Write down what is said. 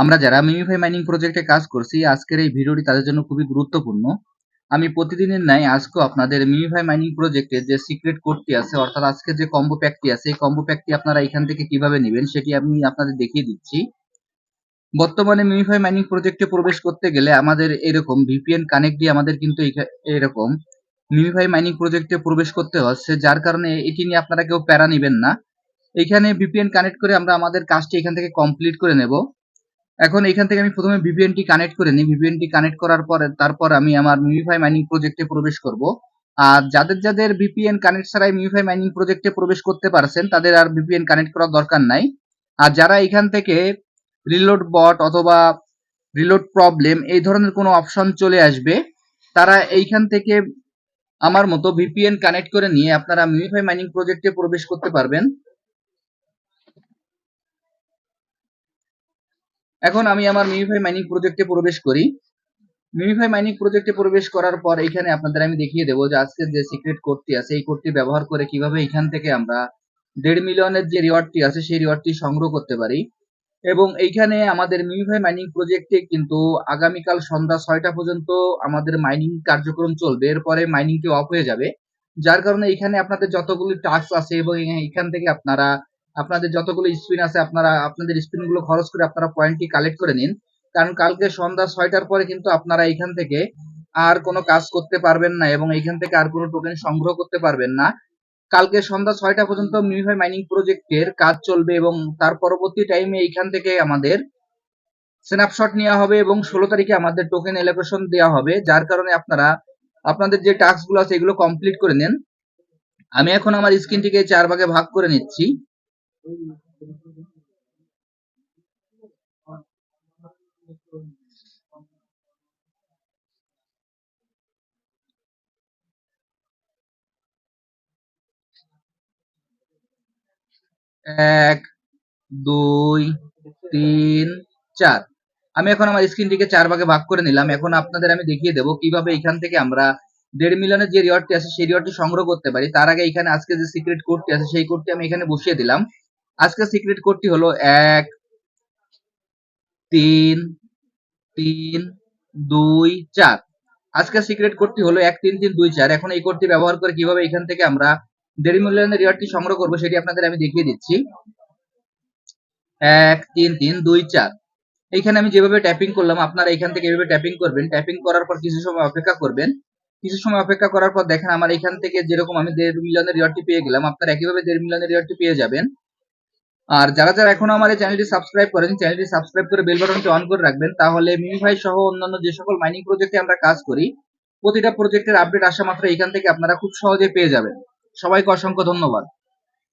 আমরা যারা MemeFi mining প্রজেক্টে কাজ করছি, আজকের এই ভিডিওটি তাদের জন্য খুবই গুরুত্বপূর্ণ। আমি প্রতিদিনের ন্যায় আজকেও আপনাদের মিমিফাই মাইনিং প্রজেক্টের যে সিক্রেট কোডটি আছে, অর্থাৎ আজকে যে কম্বো প্যাকটি আছে, এই কম্বো প্যাকটি আপনারা এখান থেকে কীভাবে নেবেন সেটি আমি আপনাদের দেখিয়ে দিচ্ছি। বর্তমানে মিমিফাই মাইনিং প্রজেক্টে প্রবেশ করতে গেলে আমাদের এরকম ভিপিএন কানেক্ট দিয়ে আমাদের কিন্তু এরকম মিমিফাই মাইনিং প্রজেক্টে প্রবেশ করতে হচ্ছে, যার কারণে এটি নিয়ে আপনারা কেউ প্যারা নেবেন না। এখানে ভিপিএন কানেক্ট করে আমরা আমাদের কাজটি এখান থেকে কমপ্লিট করে নেব। এখন এখান থেকে আমি প্রথমে ভিপিএনটি কানেক্ট করে নিই। ভিপিএনটি কানেক্ট করার পরে, তারপর আমি আমার মিমিফাই মাইনিং প্রজেক্টে প্রবেশ করব। আর যাদের যাদের ভিপিএন কানেক্ট ছাড়াই মিমিফাই মাইনিং প্রজেক্টে প্রবেশ করতে পারছেন, তাদের আর ভিপিএন কানেক্ট করার দরকার নাই। আর যারা এখান থেকে রিলোড বট অথবা রিলোড প্রবলেম এই ধরনের কোনো অপশন চলে আসবে, তারা এইখান থেকে আমার মতো ভিপিএন কানেক্ট করে নিয়ে আপনারা মিমিফাই মাইনিং প্রজেক্টে প্রবেশ করতে পারবেন। এখন আমি আমার মিমিফাই মাইনিং প্রজেক্টে প্রবেশ করি। মিমিফাই মাইনিং প্রজেক্টে প্রবেশ করার পর এখানে আপনাদের আমি দেখিয়ে দেবো যে আজকের যে সিক্রেট কোডটি আছে, এই কোডটি ব্যবহার করে কীভাবে এখান থেকে আমরা দেড় মিলিয়নের যে রিওয়ার্ডটি আছে, সেই রিওয়ার্ডটি সংগ্রহ করতে পারি। এবং এইখানে আমাদের মিমিফাই মাইনিং প্রজেক্টে কিন্তু আগামীকাল সন্ধ্যা ছয়টা পর্যন্ত আমাদের মাইনিং কার্যক্রম চলবে। এরপরে মাইনিংটি অফ হয়ে যাবে। যার কারণে এখানে আপনাদের যতগুলি টাস্ক আছে এবং এখান থেকে আপনারা আপনাদের যতগুলো স্পিন আছে, আপনারা, আপনাদের স্পিনগুলো খরচ করে আপনারা পয়েন্টটি কালেক্ট করে নিন। কারণ কালকে সন্ধ্যা ছয়টার পরে কিন্তু আপনারা এখান থেকে আর কোনো কাজ করতে পারবেন না এবং এখান থেকে আর কোনো টোকেন সংগ্রহ করতে পারবেন না। কালকে সন্ধ্যা ছয়টা পর্যন্ত মিনিফাই মাইনিং প্রজেক্টের কাজ চলবে এবং তার পরবর্তী টাইমে এইখান থেকে আমাদের স্ন্যাপশট নেওয়া হবে এবং ষোলো তারিখে আমাদের টোকেন এলোকেশন দেওয়া হবে, যার কারণে আপনারা, আপনাদের যে টাস্কগুলো আছে এগুলো কমপ্লিট করে নেন। আমি এখন আমার স্ক্রিনটিকে চার ভাগে ভাগ করে নিচ্ছি। এক, দুই, তিন, চার। আমি এখন আমার স্ক্রিনটিকে চার ভাগে ভাগ করে নিলাম। এখন আপনাদের আমি দেখিয়ে দেবো কীভাবে এখান থেকে আমরা দেড় মিলিয়নের যে রিওয়ার্ডটি আছে, সেই রিওয়ার্ডটি সংগ্রহ করতে পারি। তার আগে এখানে আজকে যে সিক্রেট কোডটি আছে, সেই কোডটি আমি এখানে বসিয়ে দিলাম। আজকে সিক্রেট কোডটি হলো এক, তিন তিন, দুই, চার। আজকের সিক্রেট কোডটি হলো এক, তিন তিন, দুই, চার। এখন এই কোডটি ব্যবহার করে কীভাবে এখান থেকে আমরা দেড় মিলিয়নের রিওয়ার্ডটি সংগ্রহ করব সেটি আপনাদের আমি দেখিয়ে দিচ্ছি। এক, তিন তিন, দুই, চার। এইখানে আমি যেভাবে ট্যাপিং করলাম, আপনারা এখান থেকে এভাবে ট্যাপিং করবেন। ট্যাপিং করার পর কিছু সময় অপেক্ষা করবেন। কিছু সময় অপেক্ষা করার পর দেখেন আমার এখান থেকে যেরকম আমি দেড় মিলিয়নের রিওয়ার্ডটি পেয়ে গেলাম, আপনারা একইভাবে দেড় মিলিয়নের রিওয়ার্ডটি পেয়ে যাবেন। আর যারা যারা এখন আমার চ্যানেলটি সাবস্ক্রাইব করেন চ্যানেলটি সাবস্ক্রাইব করে বেল বাটনটি অন করে রাখবেন, তাহলে মিমিভাই সহ অন্যান্য যে সকল মাইনিং প্রজেক্টে আমরা কাজ করি, প্রতিটা প্রজেক্টের আপডেট আসা মাত্র এখান থেকে আপনারা খুব সহজে পেয়ে যাবেন। সবাইকে অসংখ্য ধন্যবাদ।